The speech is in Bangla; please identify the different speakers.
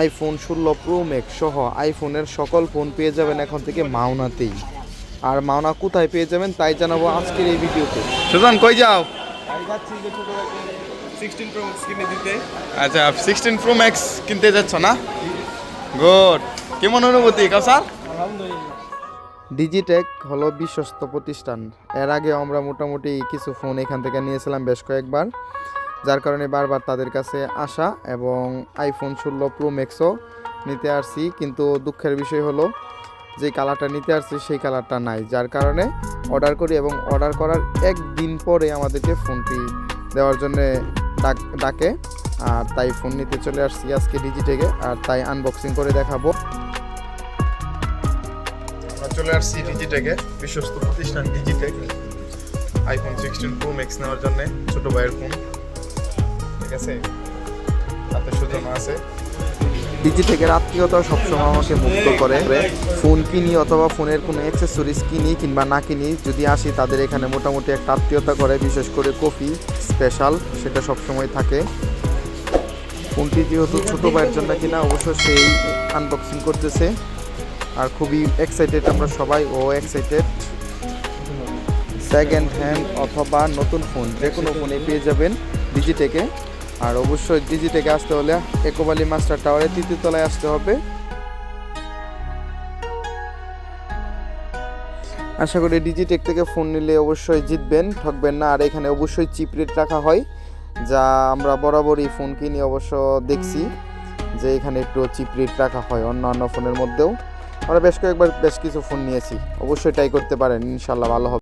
Speaker 1: আইফোন ষোলো প্রো ম্যাক্স সহ আইফোনের সকল ফোন পেয়ে যাবেন এখন থেকে মাওনাতেই। আর মাওনা কোথায় পেয়ে যাবেন তাই জানাব আজকের এই ভিডিওতে। সুজন কই যাও? আচ্ছা সিক্সটিন প্রো ম্যাক্স কিনতে যাচ্ছ না? গুড কেমন অনুভূতি কাউসার? ডিজিটেক হলো বিশ্বস্ত প্রতিষ্ঠান। এর আগে আমরা মোটামুটি কিছু ফোন এখান থেকে নিয়েছিলাম বেশ কয়েকবার। যার কারণে বারবার তাদের কাছে আসা এবং আইফোন ষোলো প্রো ম্যাক্সও নিতে আসছি। কিন্তু দুঃখের বিষয় হলো, যে কালারটা নিতে আসছি সেই কালারটা নাই। যার কারণে অর্ডার করি এবং অর্ডার করার একদিন পরে আমাদেরকে ফোনটি দেওয়ার জন্য ডাক, ডাকে। আর তাই ফোন নিতে চলে আসছি আজকে ডিজিটেকে আর তাই আনবক্সিং করে দেখাবো। চলে আসছি ডিজিটেকে বিশ্বস্ত প্রতিষ্ঠান Digitech iPhone sixteen pro max নেওয়ার জন্য ছোট ভাইয়ের ফোন। আছে তাতে আছে। ডিজিটেকের আত্মীয়তা সবসময় আমাকে মুক্ত করে। ফোন কিনি অথবা ফোনের কোনো অ্যাক্সেসরিজ কিনি কিংবা না কিনি, যদি আসি তাদের এখানে মোটামুটি একটা আত্মীয়তা করে, বিশেষ করে কফি স্পেশাল সেটা সবসময় থাকে। ফোনটি যেহেতু ছোটো ভাইয়ের জন্য কিনা, অবশ্য সেই আনবক্সিং করতেছে। আর খুবই এক্সাইটেড আমরা সবাই, ও এক্সাইটেড সেকেন্ড হ্যান্ড অথবা নতুন ফোন যে কোনো ফোনে পেয়ে যাবেন ডিজিটেকে আর অবশ্যই ডিজিটেকে আসতে হলে একোবালি মাস্টার টাওয়ারের তৃতীয় তলায় আসতে হবে। আশা করি ডিজিটেক থেকে ফোন নিলে অবশ্যই জিতবেন, ঠকবেন না। আর এখানে অবশ্যই চিপ রেট রাখা হয়, যা আমরা বরাবরই ফোন কিনি অবশ্য দেখছি যে এখানে একটু চিপ রেট রাখা হয় অন্যান্য ফোনের মধ্যেও। আমরা বেশ কয়েকবার বেশ কিছু ফোন নিয়েছি, অবশ্যই ট্রাই করতে পারেন ইনশাল্লাহ ভালো হবে।